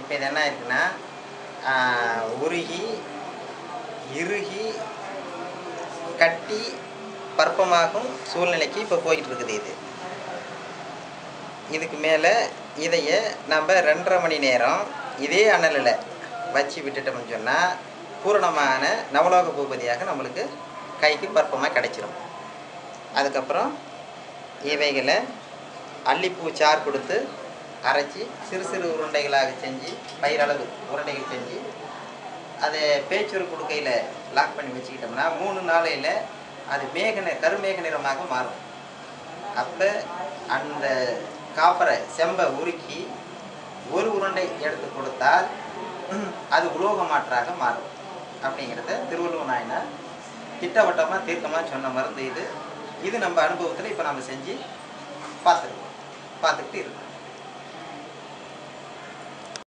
இப்போ இது என்ன இருக்குன்னா உருகி இறுகி கட்டி பருப்பமாகும் சூழ்நிலைக்கு இப்போ போயிட்டு இருக்குது இது. இதுக்கு மேலே இதைய நம்ம ரெண்டரை மணி நேரம் இதே அனலில் வச்சு விட்டுட்டோம்னு சொன்னால் பூரணமான நவலோக பூபதியாக நம்மளுக்கு கைக்கு பருப்பமாக கிடைச்சிரும். அதுக்கப்புறம் இவைகளை அல்லிப்பூ சார் கொடுத்து அரைச்சி சிறு சிறு உருண்டைகளாக செஞ்சு பயிரளவு உருண்டைகள் செஞ்சு அதை பேச்சுரு கொடுக்கையில் லாக் பண்ணி வச்சுக்கிட்டோம்னா மூணு நாளையில் அது மேக கருமேக நிறமாக மாறும். அப்போ அந்த காப்பரை செம்பை உருக்கி ஒரு உருண்டை எடுத்து கொடுத்தால் அது உலோக மாற்றாக மாறும். அப்படிங்கிறத திருவள்ளுவர் நாயனார் திட்டவட்டமாக தீர்க்கமாக சொன்ன மருந்து இது. இது நம்ம அனுபவத்தில் இப்போ நம்ம செஞ்சு பார்த்துருக்கோம். பார்த்துக்கிட்டு இருக்கோம்.